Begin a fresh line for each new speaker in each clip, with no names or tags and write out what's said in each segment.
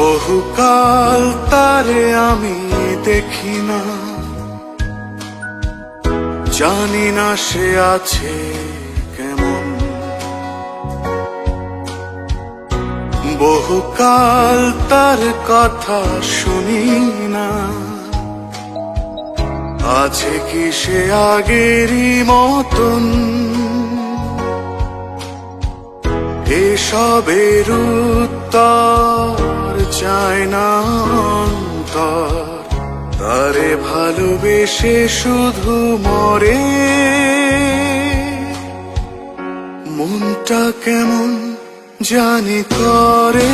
বহুকাল তারে আমি দেখি না। জানি না সে আছে কেমন। বহুকাল তার কথা শুনি না। আছে কি সে আগেরই মতন? এসবের উত্তর চায় না অন্তর। তারে ভালোবেসে শুধু মরে। মনটা কেমন জানি করে।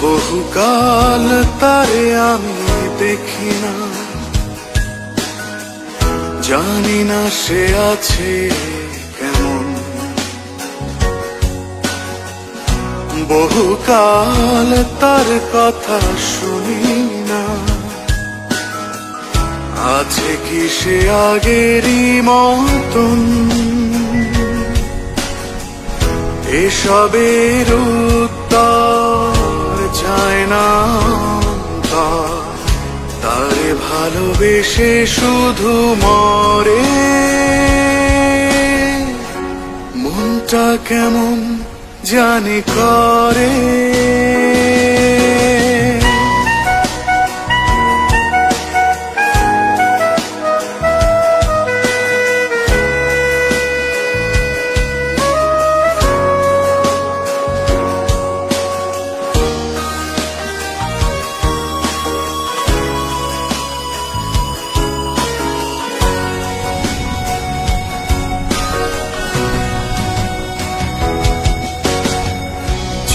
বহুকাল তারে আমি দেখি না। জানি না সে আছে বহুকাল তার কথা শুনি না। আছে কি সে আগেরই মতন? এসবের উত্তর চায় না। তারে। ভালোবেসে শুধু মরে। মনটা কেমন জানি করে।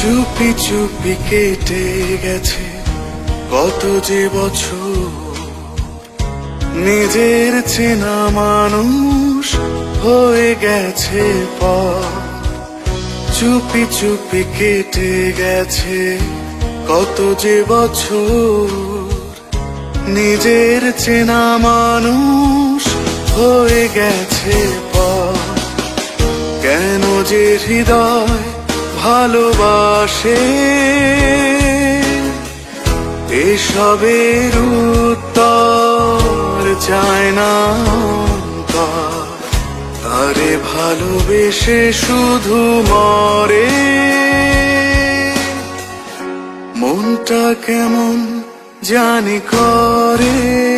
চুপি চুপি কেটে গেছে কত যে বছর। নিজের চেনা মানুষ হয়ে গেছে পর চুপি চুপি কেটে গেছে কত যে বছর। নিজের চেনা মানুষ হয়ে গেছে পর কেন যে হৃদয় ভালোবাসে। এসবের উত্তর চায় না। তারে ভালোবেসে শুধু মরে। মনটা কেমন জানি করে।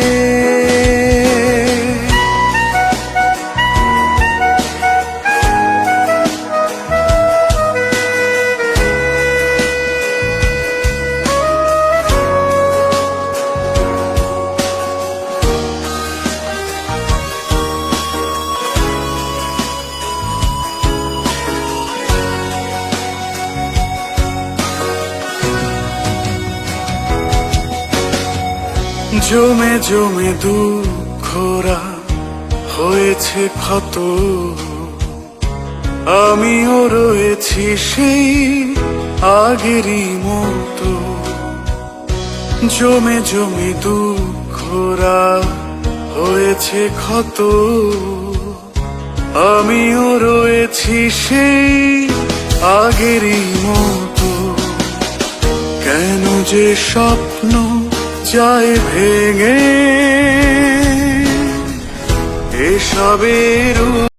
জমে জমে দুঃখরা হয়েছে ক্ষত। আমিও রয়েছি সেই আগেরই মতো। জমে জমে দুঃখরা হয়েছে ক্ষত। আমিও রয়েছি সেই আগেরই মতো। কেন যে স্বপ্ন যায় ভেঙে এসবের